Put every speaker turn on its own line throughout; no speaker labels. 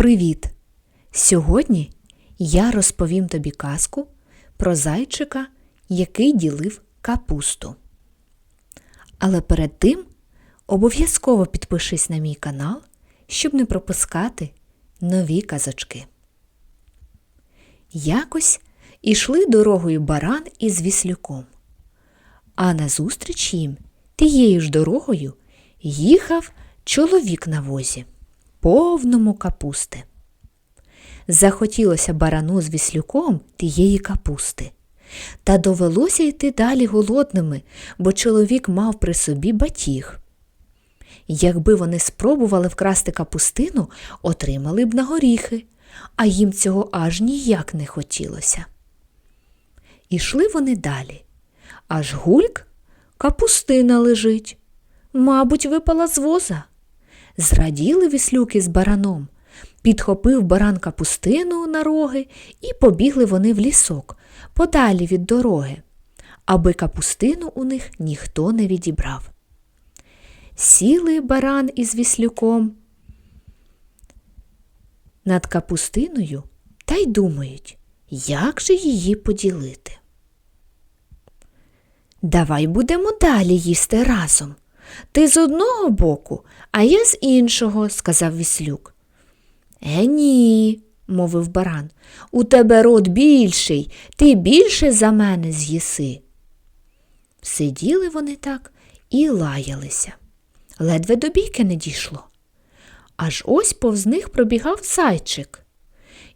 Привіт! Сьогодні я розповім тобі казку про зайчика, який ділив капусту. Але перед тим обов'язково підпишись на мій канал, щоб не пропускати нові казочки. Якось ішли дорогою баран із віслюком, а назустріч їм тією ж дорогою їхав чоловік на возі, повному капусти. Захотілося барану з віслюком тієї капусти. Та довелося йти далі голодними, бо чоловік мав при собі батіг. Якби вони спробували вкрасти капустину, отримали б на горіхи, а їм цього аж ніяк не хотілося. Ішли вони далі. Аж гульк капустина лежить. Мабуть, випала з воза. Зраділи віслюки з бараном. Підхопив баран капустину на роги і побігли вони в лісок, подалі від дороги, аби капустину у них ніхто не відібрав. Сіли баран із віслюком над капустиною та й думають, як же її поділити. Давай будемо далі їсти разом. Ти з одного боку, а я з іншого, сказав віслюк. Е, ні, мовив баран, у тебе рот більший, ти більше за мене з'їси. Сиділи вони так і лаялися. Ледве до бійки не дійшло. Аж ось повз них пробігав зайчик.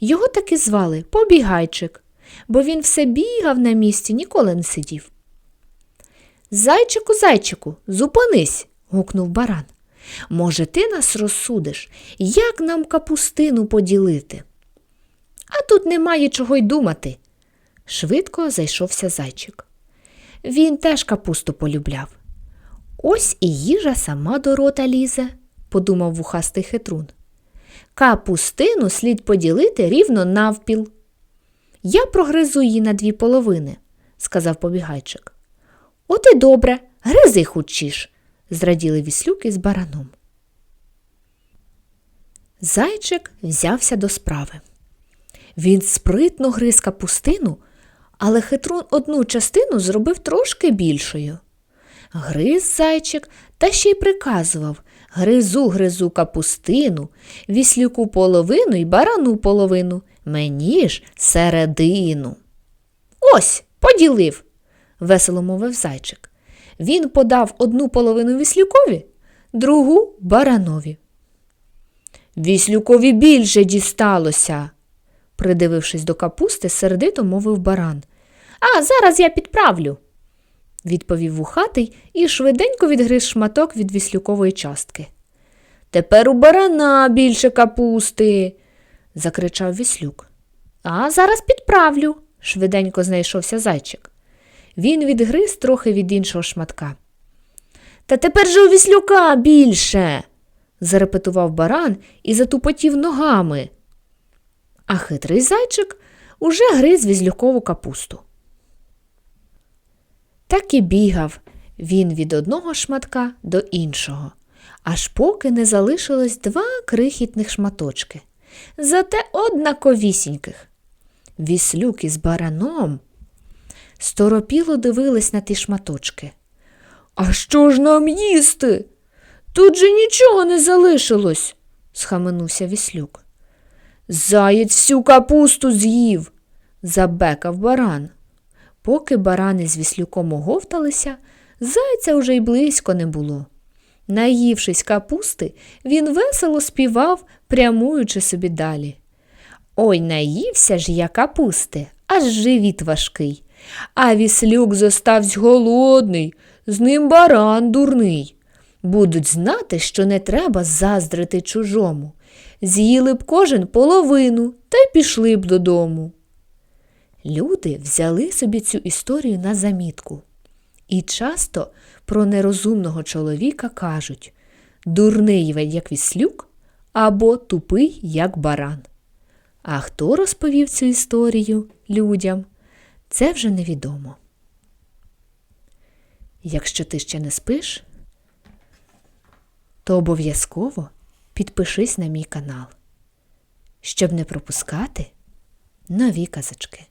Його таки звали Побігайчик, бо він все бігав на місці, ніколи не сидів. Зайчику, зайчику, зупинись. гукнув баран. Може, ти нас розсудиш, як нам капустину поділити? А тут немає чого й думати. Швидко зайшовся зайчик. Він теж капусту полюбляв. Ось і їжа сама до рота лізе, подумав вухастий хитрун. Капустину слід поділити рівно навпіл. Я прогризу її на дві половини, сказав побігайчик. От і добре, гризи хучіш, зраділи віслюки з бараном. Зайчик взявся до справи. Він спритно гриз капустину, але хитрун одну частину зробив трошки більшою. Гриз зайчик та ще й приказував гризу гризу капустину, віслюку половину й барану половину, мені ж середину. Ось поділив, весело мовив зайчик. Він подав одну половину віслюкові, другу баранові. Віслюкові більше дісталося, придивившись до капусти, сердито мовив баран. А зараз я підправлю, відповів вухатий і швиденько відгриз шматок від віслюкової частки. Тепер у барана більше капусти, закричав віслюк. А зараз підправлю, швиденько знайшовся зайчик. Він відгриз трохи від іншого шматка. Та тепер же у віслюка більше, зарепетував баран і затупотів ногами. А хитрий зайчик уже гриз візлюкову капусту. Так і бігав він від одного шматка до іншого, аж поки не залишилось два крихітних шматочки, зате однаковісіньких. Віслюк із бараном сторопіло дивились на ті шматочки. А що ж нам їсти? Тут же нічого не залишилось, схаменувся віслюк. Заєць всю капусту з'їв, забекав баран. Поки барани з віслюком оговталися, зайця вже й близько не було. Наївшись капусти, він весело співав, прямуючи собі далі. Ой, наївся ж я капусти, аж живіт важкий. А віслюк зоставсь голодний, з ним баран дурний. Будуть знати, що не треба заздрити чужому. З'їли б кожен половину та й пішли б додому. Люди взяли собі цю історію на замітку. І часто про нерозумного чоловіка кажуть дурний як віслюк або тупий, як баран. А хто розповів цю історію людям? Це вже невідомо. Якщо ти ще не спиш, то обов'язково підпишись на мій канал. щоб не пропускати нові казочки.